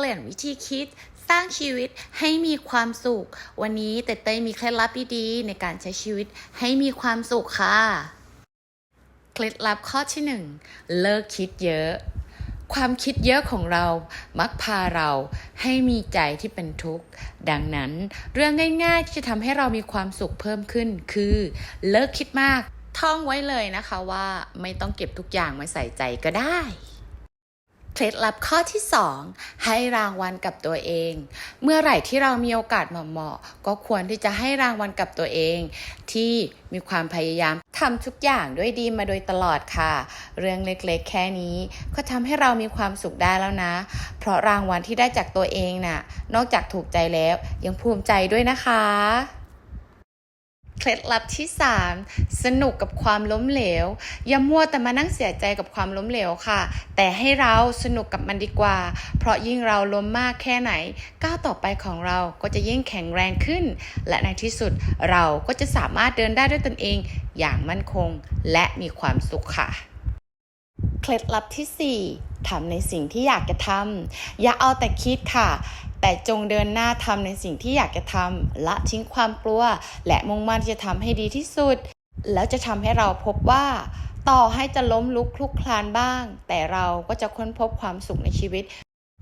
เปลี่ยนวิธีคิด สร้างชีวิตให้มีความสุข วันนี้เต้เต้มีเคล็ดลับดีๆในการใช้ชีวิตให้มีความสุขค่ะ เคล็ดลับข้อที่หนึ่งเลิกคิดเยอะ ความคิดเยอะของเรามักพาเราให้มีใจที่เป็นทุกข์ ดังนั้นเรื่องง่ายๆที่จะทำให้เรามีความสุขเพิ่มขึ้น คือเลิกคิดมากท่องไว้เลยนะคะว่าไม่ต้องเก็บทุกอย่างมาใส่ใจก็ได้ เคล็ดลับข้อที่ 2 ให้รางวัลกับตัวเอง เมื่อไหร่ที่เรามีโอกาสเหมาะๆก็ควรที่จะให้รางวัลกับตัวเอง ที่มีความพยายามทำทุกอย่างด้วยดีมาโดยตลอดค่ะ เรื่องเล็กๆ แค่นี้ ก็ทำให้เรามีความสุขได้แล้วนะ เพราะรางวัลที่ได้จากตัวเองน่ะ นอกจากถูกใจแล้วยังภูมิใจด้วยนะคะ เคล็ดลับที่ 3 สนุกกับความล้มเหลว อย่ามัวแต่มานั่งเสียใจกับความล้มเหลวค่ะ แต่ให้เราสนุกกับมันดีกว่า เพราะยิ่งเราล้มมากแค่ไหน ก้าวต่อไปของเราก็จะยิ่งแข็งแรงขึ้น และในที่สุดเราก็จะสามารถเดินได้ด้วยตนเอง อย่างมั่นคงและมีความสุขค่ะ เคล็ดลับที่ 4 ทำในสิ่งที่อยากจะทำอย่าเอาแต่คิดค่ะ แต่จงเดินหน้าทำในสิ่งที่อยากจะทำละทิ้งความกลัว และมุ่งมั่นที่จะทำให้ดีที่สุด แล้วจะทำให้เราพบว่า ต่อให้จะล้มลุกคลุกคลานบ้าง แต่เราก็จะค้นพบความสุขในชีวิต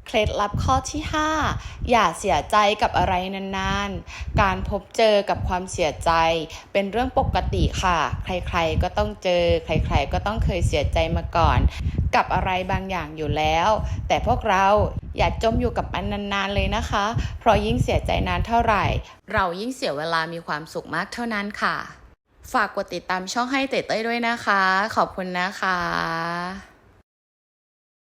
เคล็ดลับข้อที่ 5 อย่าเสียใจกับอะไรนานๆ การพบเจอกับความเสียใจ เป็นเรื่องปกติค่ะ ใครๆก็ต้องเจอ ใครๆก็ต้องเคยเสียใจมาก่อน กับอะไรบางอย่างอยู่แล้ว แต่พวกเราอย่าจมอยู่กับมันนานๆเลยนะคะ เพราะยิ่งเสียใจนานเท่าไหร่ เรายิ่งเสียเวลามีความสุขมากเท่านั้นค่ะ ฝากกดติดตามช่องให้เต๋เต้ด้วยนะคะ ขอบคุณนะคะ